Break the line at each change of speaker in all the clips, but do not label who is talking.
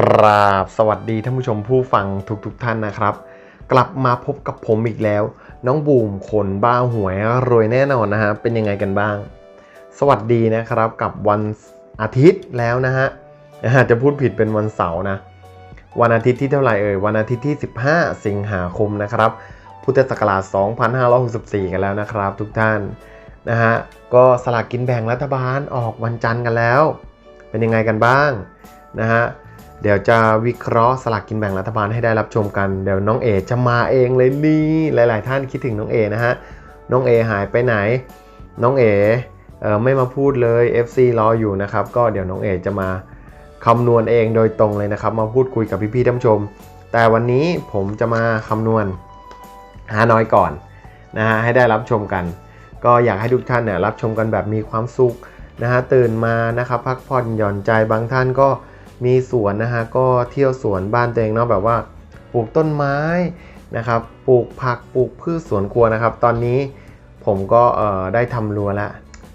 กราบสวัสดีท่านผู้ชมผู้ฟังทุกๆทท่านนะครับ กลับมาพบกับผมอีกแล้ว น้องบูมคนบ้าหวยรวยแน่นอนนะฮะเป็นยังไงกันบ้าง สวัสดีนะครับกับวันอาทิตย์แล้วนะฮะจะพูดผิดเป็นวันเสาร์นะ วันอาทิตย์ที่เท่าไหร่เอ่ยวันอาทิตย์ที่ 15 สิงหาคมนะครับ พุทธศักราช 2564 กันแล้วนะครับ ทุกท่านนะฮะก็สลากกินแบ่งรัฐบาลออกวันจันทร์กันแล้ว เป็นยังไงกันบ้างนะฮะ เดี๋ยวจะวิเคราะห์สลากกินแบ่งรัฐบาลให้ได้รับชมกัน เดี๋ยวน้องเอจะมาเองเลยนี่หลาย ๆ ท่านคิดถึงน้องเอนะฮะ น้องเอหายไปไหน น้องเอเออไม่มาพูดเลย FC รออยู่นะครับ ก็เดี๋ยวน้องเอจะมาคำนวณเองโดยตรงเลยนะครับ มาพูดคุยกับพี่ๆท่านผู้ชม แต่วันนี้ผมจะมาคำนวณหาน้อยก่อนนะฮะให้ได้รับชมกัน ก็อยากให้ทุกท่านเนี่ยรับชมกันแบบมีความสุขนะฮะตื่นมานะครับพักผ่อนหย่อนใจบางท่านก็ มีสวนนะฮะก็เที่ยวสวนบ้านตัวเองเนาะแบบว่าปลูกต้นไม้นะครับปลูกผักปลูกพืชสวนครัวนะครับ ตอนนี้ผมก็เอ่อได้ทำรั้วล้ว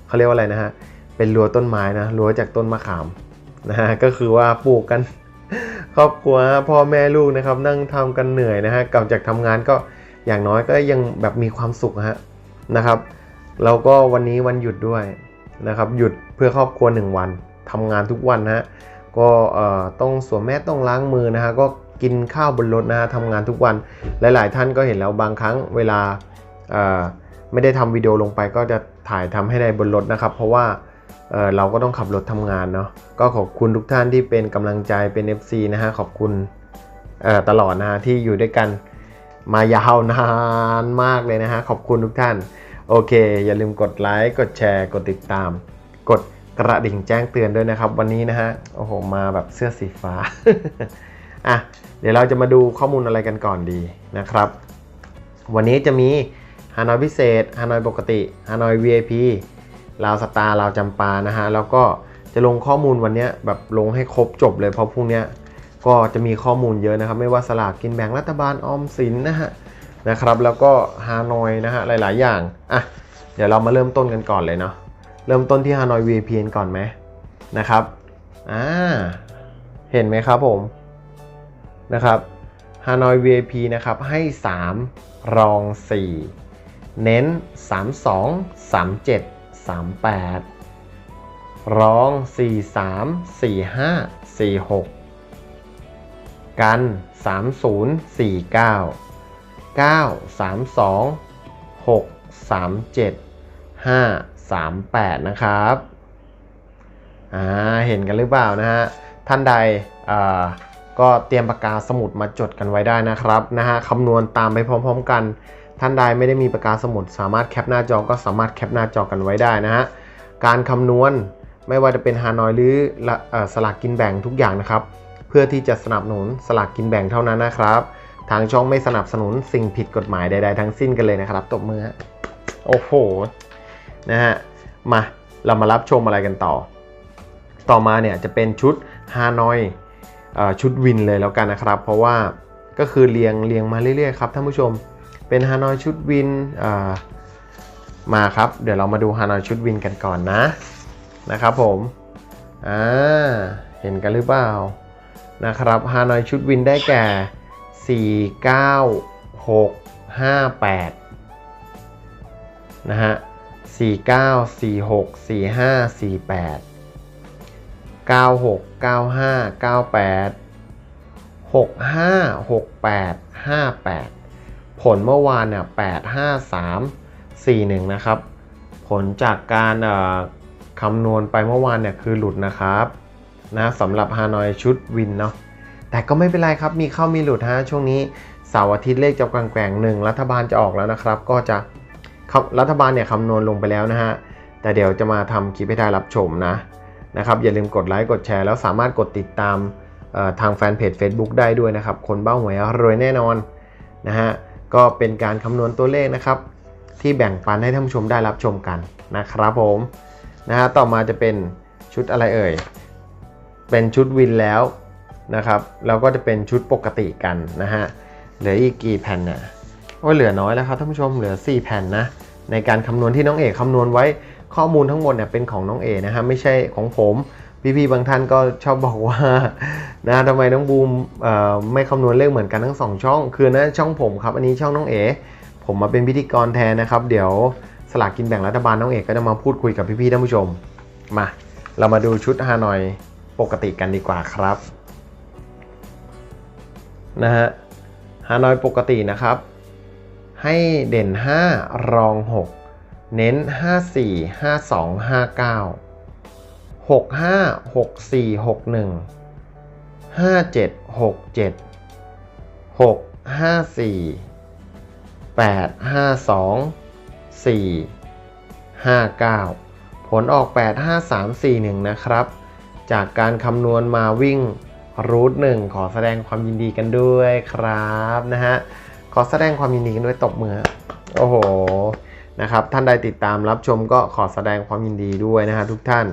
เขาเรียกว่าอะไรนะฮะเป็นรั้วต้นไม้นะรั้วจากต้นมะขามนะฮะก็คือว่าปลูกกันครอบครัวพ่อแม่ลูกนะครับ นั่งทำกันเหนื่อยนะฮะกลับจากทำงานก็อย่างน้อยก็ยังแบบมีความสุขฮะนะครับเราก็วันนี้วันหยุดด้วยนะครับ หยุดเพื่อครอบครัว 1 วันทำงานทุกวันนะฮะ ก็ต้องสวมแมสต้องล้างมือนะฮะก็กินข้าวบนรถนะฮะทำงานทุกวันหลาย ๆ ท่านก็เห็นแล้วบางครั้งเวลาไม่ได้ทำวิดีโอลงไปก็จะถ่ายทำให้ในบนรถนะครับ เพราะว่าเเราก็ต้องขับรถทำงานเนาะก็ขอบคุณทุกท่านที่เป็นกำลังใจเป็น FC นะฮะขอบคุณตลอดนะฮะที่อยู่ด้วยกันมายาวนานมากเลยนะฮะขอบคุณทุกท่าน โอเค อย่าลืมกดไลค์กดแชร์ กดติดตาม กด กระดิ่งแจ้งเตือนด้วยนะครับ วันนี้นะฮะโอ้โหมาแบบเสื้อสีฟ้าอะเดี๋ยวเราจะมาดูข้อมูลอะไรกันก่อนดีนะครับ วันนี้จะมีฮานอยพิเศษฮานอยปกติฮานอย VIP ลาวสตาร์ลาวจำปานะฮะแล้วก็จะลงข้อมูลวันนี้แบบลงให้ครบจบเลยเพราะพรุ่งนี้ก็จะมีข้อมูลเยอะนะครับ ไม่ว่าสลากกินแบ่งรัฐบาลออมสินนะฮะนะครับ แล้วก็ฮานอยนะฮะหลาย ๆ อย่างอะเดี๋ยวเรามาเริ่มต้นกันก่อนเลยเนาะ เริ่มต้นที่ฮานอย VIP ก่อนไหมนะครับอ่าเห็นไหมครับผมนะครับฮานอย VIP นะครับให้ 3 รอง 4 เน้น 32 37 38 รอง 43 45 46 กัน 30 49 9 3 2 6 3 7 5 3 8 นะครับอ่าเห็นกันหรือเปล่านะฮะท่านใดอ่าก็เตรียมปากกาสมุดมาจดกันไว้ได้นะครับนะฮะคำนวณตามไปพร้อมๆกัน ท่านใดไม่ได้มีปากกาสมุด สามารถแคปหน้าจอก็สามารถแคปหน้าจอกันไว้ได้นะฮะการคำนวณไม่ว่าจะเป็นฮานอยหรืออสลากกินแบ่งทุกอย่างนะครับ เพื่อที่จะสนับสนุนสลากกินแบ่งเท่านั้นนะครับ ทางช่องไม่สนับสนุนสิ่งผิดกฎหมายใดๆทั้งสิ้นกันเลยนะครับตบมือโอ้โห นะฮะ มาเรามารับชมอะไรกันต่อ ต่อมาเนี่ยจะเป็นชุดฮานอยชุดวินเลยแล้วกันนะครับ เพราะว่าก็คือเรียงเรียงมาเรื่อยๆครับท่านผู้ชม เป็นฮานอยชุดวินมาครับ เดี๋ยวเรามาดูฮานอยชุดวินกันก่อนนะนะครับผมอ่าเห็นกันหรือเปล่านะครับฮานอยชุดวินได้แก่ 4 9 6 5 8นะฮะ 4 9 4 6 4 5 4 8 9 6 9 5 9 8 6 5 6 8 5 8 ผลเมื่อวานเนี่ย8 5 3 4 1 นะครับ ผลจากการคำนวณไปเมื่อวานเนี่ยคือหลุดนะครับนะสำหรับฮานอยชุดวินเนาะแต่ก็ไม่เป็นไรครับมีเข้ามีหลุดฮะช่วงนี้เสาร์อาทิตย์เลขจะแกว่งๆหนึ่งรัฐบาลจะออกแล้วนะครับ ก็จะ รับรัฐบาลเนี่ยคำนวณลงไปแล้วนะฮะ แต่เดี๋ยวจะมาทำคลิปให้ได้รับชมนะนะครับ อย่าลืมกดไลค์กดแชร์แล้วสามารถกดติดตามทางแฟนเพจ Facebook ได้ด้วยนะครับ คนเบ้าหวยรวยแน่นอนนะฮะ ก็เป็นการคำนวณตัวเลขนะครับ ที่แบ่งปันให้ท่านผู้ชมได้รับชมกันนะครับผมนะฮะต่อมาจะเป็นชุดอะไรเอ่ย เป็นชุดวินแล้วนะครับ เราก็จะเป็นชุดปกติกันนะฮะ เหลืออีกกี่แผ่นเนี่ย ว่าเหลือน้อยแล้วครับท่านผู้ชมเหลือ 4 แผ่นนะ ในการคำนวณที่น้องเอกคำนวณไว้ข้อมูลทั้งหมดเนี่ยเป็นของน้องเอนะฮะไม่ใช่ของผมพี่ๆบางท่านก็ชอบบอกว่านะทำไมน้องบูมไม่คำนวณเลขเหมือนกันทั้งสองช่อง คือนะช่องผมครับอันนี้ช่องน้องเอ๋ผมมาเป็นพิธีกรแทนนะครับ เดี๋ยวสลากกินแบ่งรัฐบาลน้องเอ๋ก็จะมาพูดคุยกับพี่ๆท่านผู้ชมมา เรามาดูชุดฮานอยปกติกันดีกว่าครับนะฮะฮานอยปกตินะครับ ให้เด่น 5 รอง 6 เน้น 5 4 5 2 5 9 6 5 6 4 6 1 5 7 6 7 6 5 4 8 5 2 4 5 9 ผลออก 8 5 3 4 1 นะครับ จากการคำนวณมาวิ่งรูทหนึ่งขอแสดงความยินดีกันด้วยครับนะฮะ อแสดงความยินดีกันด้วยตบมือ โอ้โห นะครับ ท่านใดติดตามรับชมก็ขอแสดงความยินดีด้วยนะฮะทุกท่าน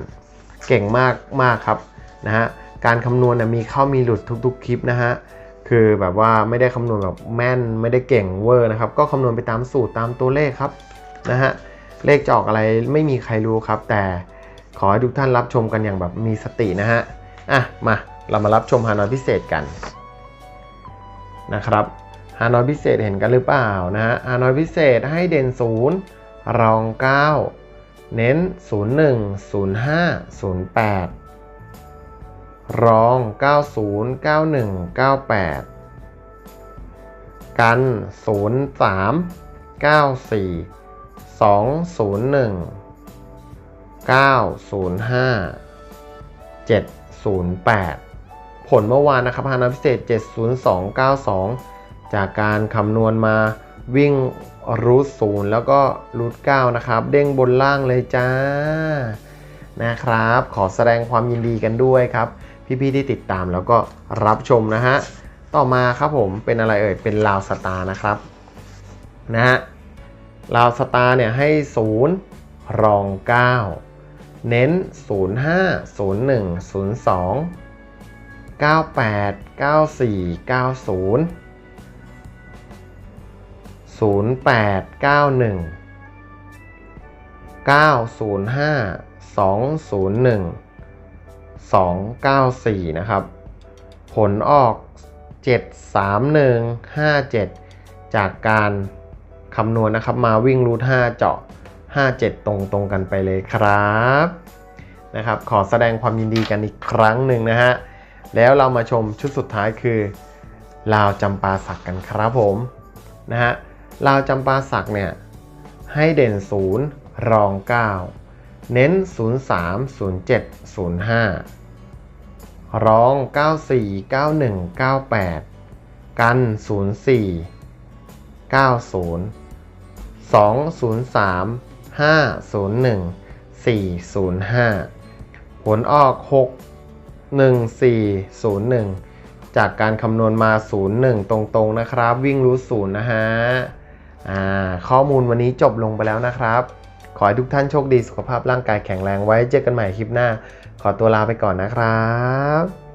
เก่งมากมากครับนะฮะ การคำนวณนะมีเข้ามีหลุดทุกๆ คลิปนะฮะ คือแบบว่าไม่ได้คำนวณแบบแม่นไม่ได้เก่งเวอร์นะครับ ก็คำนวณไปตามสูตรตามตัวเลขครับนะฮะ เลขจะออกอะไรไม่มีใครรู้ครับ แต่ขอให้ทุกท่านรับชมกันอย่างแบบมีสตินะฮะ อะ มา เรามารับชมฮานอยพิเศษกันนะครับ ฮานอยพิเศษเห็นกันหรือเปล่านะฮะฮานอยพิเศษให้เด่น 0 รอง 9 เน้น 01 05 08 รอง 90 91 98 กัน 03 94 201 905 708 ผลเมื่อวานนะครับฮานาพิเศษ 70292 จากการคำนวณมาวิ่งรูทศูนย์แล้วก็รูท9นะครับ เด้งบนล่างเลยจ้านะครับ ขอแสดงความยินดีกันด้วยครับ พี่ๆที่ติดตามแล้วก็รับชมนะฮะ ต่อมาครับผมเป็นอะไรเอ่ย เป็นลาวสตาร์นะครับนะฮะลาวสตาร์เนี่ยให้0รอง 9 เน้น 05 01 02 98 94 90 08 91 905 201 294นะครับ ผลออก731 57จากการคำนวณนะครับมาวิ่งรูท5เจาะ57ตรงตรงกันไปเลยครับนะครับขอแสดงความยินดีกันอีกครั้งหนึ่งนะฮะ แล้วเรามาชมชุดสุดท้ายคือลาวจำปาสักกันครับผมนะฮะ ลาวจำปาสักเนี่ยให้เด่น 0 รอง 9 เน้น 03 07 05 รอง 94 91 98 กัน 04 90 203 501 405 ผลออก 6 1401 จากการคำนวณมา 01 ตรงๆนะครับ วิ่งรู้ศูนะฮะ ข้อมูลวันนี้จบลงไปแล้วนะครับ ขอให้ทุกท่านโชคดีสุขภาพร่างกายแข็งแรงไว้เจอกันใหม่คลิปหน้า ขอตัวลาไปก่อนนะครับ